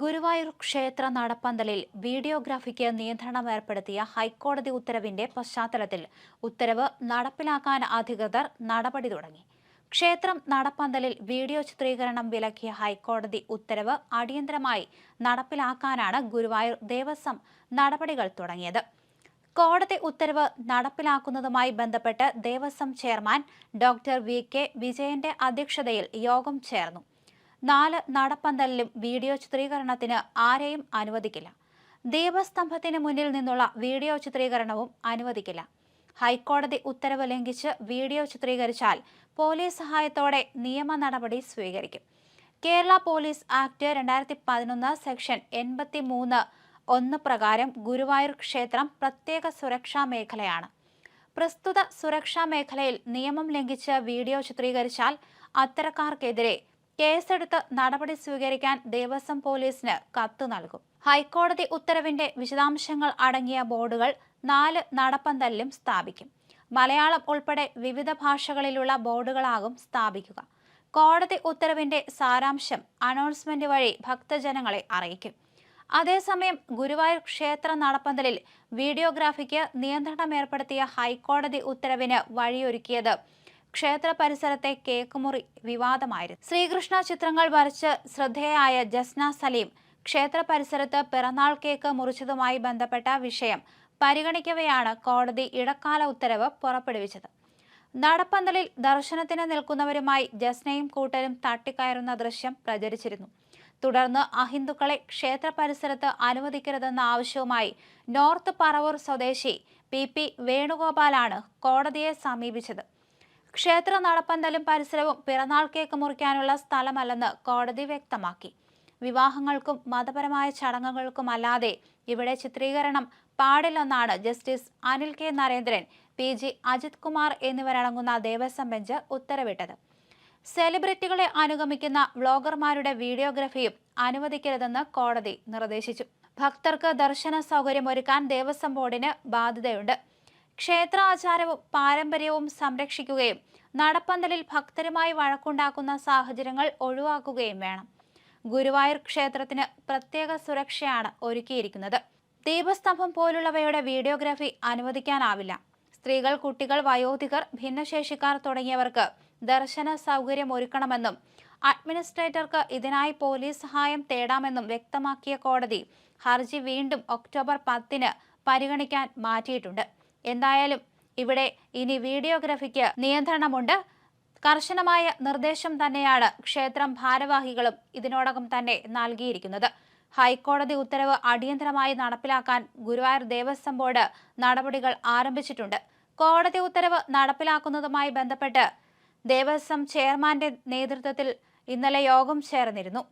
ഗുരുവായൂർ ക്ഷേത്ര നടപ്പന്തലിൽ വീഡിയോഗ്രാഫിക്ക് നിയന്ത്രണം ഏർപ്പെടുത്തിയ ഹൈക്കോടതി ഉത്തരവിന്റെ പശ്ചാത്തലത്തിൽ ഉത്തരവ് നടപ്പിലാക്കാൻ അധികൃതർ നടപടി തുടങ്ങി. ക്ഷേത്രം നടപ്പന്തലിൽ വീഡിയോ ചിത്രീകരണം വിലക്കിയ ഹൈക്കോടതി ഉത്തരവ് അടിയന്തരമായി നടപ്പിലാക്കാനാണ് ഗുരുവായൂർ ദേവസ്വം നടപടികൾ തുടങ്ങിയത്. കോടതി ഉത്തരവ് നടപ്പിലാക്കുന്നതുമായി ബന്ധപ്പെട്ട് Devaswom chairman doctor V K വിജയന്റെ അധ്യക്ഷതയിൽ യോഗം ചേർന്നു. നാല് നടപ്പന്തലിലും വീഡിയോ ചിത്രീകരണത്തിന് ആരെയും അനുവദിക്കില്ല. ദീപസ്തംഭത്തിന് മുന്നിൽ നിന്നുള്ള വീഡിയോ ചിത്രീകരണവും അനുവദിക്കില്ല. ഹൈക്കോടതി ഉത്തരവ് ലംഘിച്ച് വീഡിയോ ചിത്രീകരിച്ചാൽ പോലീസ് സഹായത്തോടെ നിയമ നടപടി സ്വീകരിക്കും. കേരള പോലീസ് ആക്ട് രണ്ടായിരത്തി പതിനൊന്ന് സെക്ഷൻ എൺപത്തി മൂന്ന് ഒന്ന് പ്രകാരം ഗുരുവായൂർ ക്ഷേത്രം പ്രത്യേക സുരക്ഷാ മേഖലയാണ്. പ്രസ്തുത സുരക്ഷാ മേഖലയിൽ നിയമം ലംഘിച്ച് വീഡിയോ ചിത്രീകരിച്ചാൽ അത്തരക്കാർക്കെതിരെ കേസെടുത്ത് നടപടി സ്വീകരിക്കാൻ ദേവസ്വം പോലീസിന് കത്ത് നൽകും. ഹൈക്കോടതി ഉത്തരവിന്റെ വിശദാംശങ്ങൾ അടങ്ങിയ ബോർഡുകൾ നാല് നടപ്പന്തലിലും സ്ഥാപിക്കും. മലയാളം ഉൾപ്പെടെ വിവിധ ഭാഷകളിലുള്ള ബോർഡുകളാകും സ്ഥാപിക്കുക. കോടതി ഉത്തരവിന്റെ സാരാംശം അനൗൺസ്മെന്റ് വഴി ഭക്തജനങ്ങളെ അറിയിക്കും. അതേസമയം ഗുരുവായൂർ ക്ഷേത്ര നടപ്പന്തലിൽ വീഡിയോഗ്രാഫിക്ക് നിയന്ത്രണം ഏർപ്പെടുത്തിയ ഹൈക്കോടതി ഉത്തരവിന് വഴിയൊരുക്കിയത് ക്ഷേത്ര പരിസരത്തെ കേക്ക് മുറി വിവാദമായിരുന്നു. ശ്രീകൃഷ്ണ ചിത്രങ്ങൾ വരച്ച് ശ്രദ്ധേയായ ജസ്ന സലീം ക്ഷേത്ര പരിസരത്ത് പിറന്നാൾ കേക്ക് മുറിച്ചതുമായി ബന്ധപ്പെട്ട വിഷയം പരിഗണിക്കവെയാണ് കോടതി ഇടക്കാല ഉത്തരവ് പുറപ്പെടുവിച്ചത്. നടപ്പന്തലിൽ ദർശനത്തിന് നിൽക്കുന്നവരുമായി ജസ്നയും കൂട്ടരും തട്ടിക്കയറുന്ന ദൃശ്യം പ്രചരിച്ചിരുന്നു. തുടർന്ന് അഹിന്ദുക്കളെ ക്ഷേത്ര പരിസരത്ത് അനുവദിക്കരുതെന്ന ആവശ്യവുമായി നോർത്ത് പറവൂർ സ്വദേശി പി പി വേണുഗോപാലാണ് കോടതിയെ സമീപിച്ചത്. ക്ഷേത്ര നടപ്പന്തലും പരിസരവും പിറന്നാൾ കേക്ക് മുറിക്കാനുള്ള സ്ഥലമല്ലെന്ന് കോടതി വ്യക്തമാക്കി. വിവാഹങ്ങൾക്കും മതപരമായ ചടങ്ങുകൾക്കും അല്ലാതെ ഇവിടെ ചിത്രീകരണം പാടില്ലെന്നാണ് justice Anil K Narendran P G Ajith Kumar എന്നിവരടങ്ങുന്ന ദേവസ്വം ബെഞ്ച് ഉത്തരവിട്ടത്. സെലിബ്രിറ്റികളെ അനുഗമിക്കുന്ന വ്ളോഗർമാരുടെ വീഡിയോഗ്രഫിയും അനുവദിക്കരുതെന്ന് കോടതി നിർദ്ദേശിച്ചു. ഭക്തർക്ക് ദർശന സൗകര്യം ഒരുക്കാൻ ദേവസ്വം ബോർഡിന് ബാധ്യതയുണ്ട്. ക്ഷേത്രാചാരവും പാരമ്പര്യവും സംരക്ഷിക്കുകയും നടപ്പന്തലിൽ ഭക്തരുമായി വഴക്കുണ്ടാക്കുന്ന സാഹചര്യങ്ങൾ ഒഴിവാക്കുകയും വേണം. ഗുരുവായൂർ ക്ഷേത്രത്തിന് പ്രത്യേക സുരക്ഷയാണ് ഒരുക്കിയിരിക്കുന്നത്. ദീപസ്തംഭം പോലുള്ളവയുടെ വീഡിയോഗ്രാഫി അനുവദിക്കാനാവില്ല. സ്ത്രീകൾ കുട്ടികൾ വയോധികർ ഭിന്നശേഷിക്കാർ തുടങ്ങിയവർക്ക് ദർശന സൗകര്യം ഒരുക്കണമെന്നും അഡ്മിനിസ്ട്രേറ്റർക്ക് ഇതിനായി പോലീസ് സഹായം തേടാമെന്നും വ്യക്തമാക്കിയ കോടതി ഹർജി വീണ്ടും ഒക്ടോബർ പത്തിന് പരിഗണിക്കാൻ മാറ്റിയിട്ടുണ്ട്. എന്തായാലും ഇവിടെ ഇനി വീഡിയോഗ്രഫിക്ക് നിയന്ത്രണമുണ്ട്. കർശനമായ നിർദ്ദേശം തന്നെയാണ് ക്ഷേത്രം ഭാരവാഹികളും ഇതിനോടകം തന്നെ നൽകിയിരിക്കുന്നത്. ഹൈക്കോടതി ഉത്തരവ് അടിയന്തരമായി നടപ്പിലാക്കാൻ ഗുരുവായൂർ ദേവസ്വം ബോർഡ് നടപടികൾ ആരംഭിച്ചിട്ടുണ്ട്. കോടതി ഉത്തരവ് നടപ്പിലാക്കുന്നതുമായി ബന്ധപ്പെട്ട് ദേവസ്വം ചെയർമാന്റെ നേതൃത്വത്തിൽ ഇന്നലെ യോഗം ചേർന്നിരുന്നു.